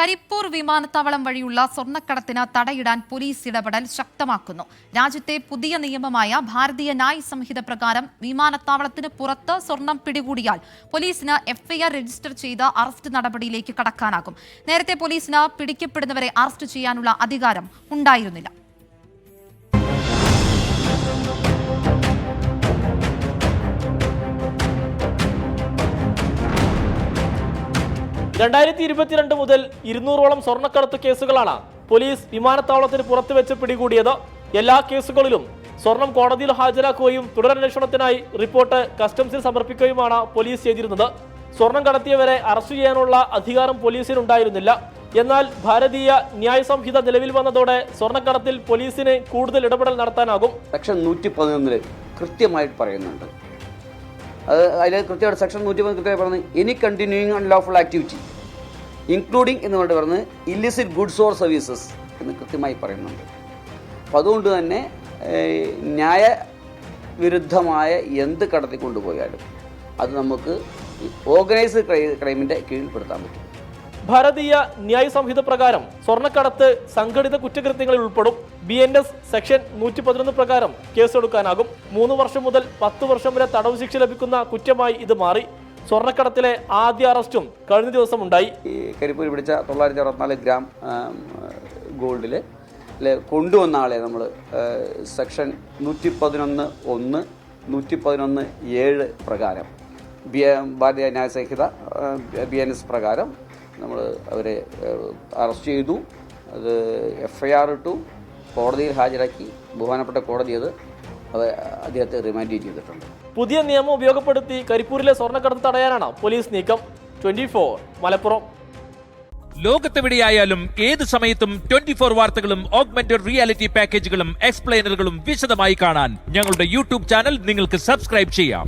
കരിപ്പൂർ വിമാനത്താവളം വഴിയുള്ള സ്വർണക്കടത്തിന് തടയിടാൻ പോലീസ് ഇടപെടൽ ശക്തമാക്കുന്നു. രാജ്യത്തെ പുതിയ നിയമമായ ഭാരതീയ ന്യായ് സംഹിത പ്രകാരം വിമാനത്താവളത്തിന് പുറത്ത് സ്വർണം പിടികൂടിയാൽ പോലീസിന് എഫ്ഐആർ രജിസ്റ്റർ ചെയ്ത് അറസ്റ്റ് നടപടിയിലേക്ക് കടക്കാനാകും. നേരത്തെ പോലീസിന് പിടിക്കപ്പെടുന്നവരെ അറസ്റ്റ് ചെയ്യാനുള്ള അധികാരം ഉണ്ടായിരുന്നില്ല. രണ്ടായിരത്തി ഇരുപത്തിരണ്ട് മുതൽ ഇരുന്നൂറോളം സ്വർണക്കടത്ത് കേസുകളാണ് പോലീസ് വിമാനത്താവളത്തിന് പുറത്തു വെച്ച് പിടികൂടിയത്. എല്ലാ കേസുകളിലും സ്വർണം കോടതിയിൽ ഹാജരാക്കുകയും തുടരന്വേഷണത്തിനായി റിപ്പോർട്ട് കസ്റ്റംസിൽ സമർപ്പിക്കുകയുമാണ് പോലീസ് ചെയ്തിരുന്നത്. സ്വർണം കടത്തിയവരെ അറസ്റ്റ് ചെയ്യാനുള്ള അധികാരം പോലീസിനുണ്ടായിരുന്നില്ല. എന്നാൽ ഭാരതീയ ന്യായ സംഹിത നിലവിൽ വന്നതോടെ സ്വർണക്കടത്തിൽ പോലീസിന് കൂടുതൽ ഇടപെടൽ നടത്താനാകും. സെക്ഷൻ നൂറ്റി പതിനൊന്നിൽ കൃത്യമായിട്ട് പറയുന്നുണ്ട്. അത് അതിൽ കൃത്യമായിട്ട് സെക്ഷൻ നൂറ്റി പതിനൊന്ന് കൃത്യമായി പറഞ്ഞ് any continuing unlawful activity including എന്ന് പറഞ്ഞിട്ട് പറഞ്ഞ് ഇല്ലിസിറ്റ് ഗുഡ്സ് ഓർ സർവീസസ് എന്ന് കൃത്യമായി പറയുന്നുണ്ട്. അപ്പം അതുകൊണ്ട് തന്നെ ന്യായ വിരുദ്ധമായ എന്ത് കടത്തിക്കൊണ്ടുപോയാലും അത് നമുക്ക് ഓർഗനൈസ്ഡ് ക്രൈ ക്രൈമിന്റെ കീഴിൽപ്പെടുത്താൻ പറ്റും. ഭാരതീയ ന്യായ സംഹിത പ്രകാരം സ്വർണക്കടത്ത് സംഘടിത കുറ്റകൃത്യങ്ങളിൽ ഉൾപ്പെടും. ബി എൻ എസ് സെക്ഷൻ നൂറ്റി പതിനൊന്ന് പ്രകാരം കേസെടുക്കാനാകും. മൂന്ന് വർഷം മുതൽ പത്ത് വർഷം വരെ തടവ് ശിക്ഷ ലഭിക്കുന്ന കുറ്റമായി ഇത് മാറി. സ്വർണക്കടത്തിലെ ആദ്യ അറസ്റ്റും കഴിഞ്ഞ ദിവസം ഉണ്ടായി ഈ കരിപ്പൂർ പിടിച്ച തൊള്ളായിരത്തി അറുപത്തിനാല് ഗ്രാം ഗോൾഡിൽ കൊണ്ടുവന്ന ആളെ നമ്മൾ സെക്ഷൻ നൂറ്റി പതിനൊന്ന് ഒന്ന് നൂറ്റി പതിനൊന്ന് ഏഴ് പ്രകാരം. ബി ഭാരതീയ ന്യായ സംഹിത ബി എൻ എസ് പ്രകാരം നമ്മൾ അവരെ അറസ്റ്റ് ചെയ്തു. അത് എഫ് ഐ ആർ ഇട്ടു. കോടതിയിൽ ഹാജരാക്കി ബഹുമാനപ്പെട്ട കോടതി അത് അദ്ദേഹത്തെ റിമാൻഡ് ചെയ്തിട്ടുണ്ട്. പുതിയ നിയമം ഉപയോഗപ്പെടുത്തി കരിപ്പൂരിലെ സ്വർണക്കടത്ത് തടയാനാണ് പോലീസ് നീക്കം. ട്വന്റി മലപ്പുറം. ലോകത്തെവിടെയായാലും ഏത് സമയത്തും ട്വന്റി ഫോർ വാർത്തകളും ഓഗ്മെന്റഡ് റിയാലിറ്റി പാക്കേജുകളും എക്സ്പ്ലെയിനറുകളും വിശദമായി കാണാൻ ഞങ്ങളുടെ യൂട്യൂബ് ചാനൽ നിങ്ങൾക്ക് സബ്സ്ക്രൈബ് ചെയ്യാം.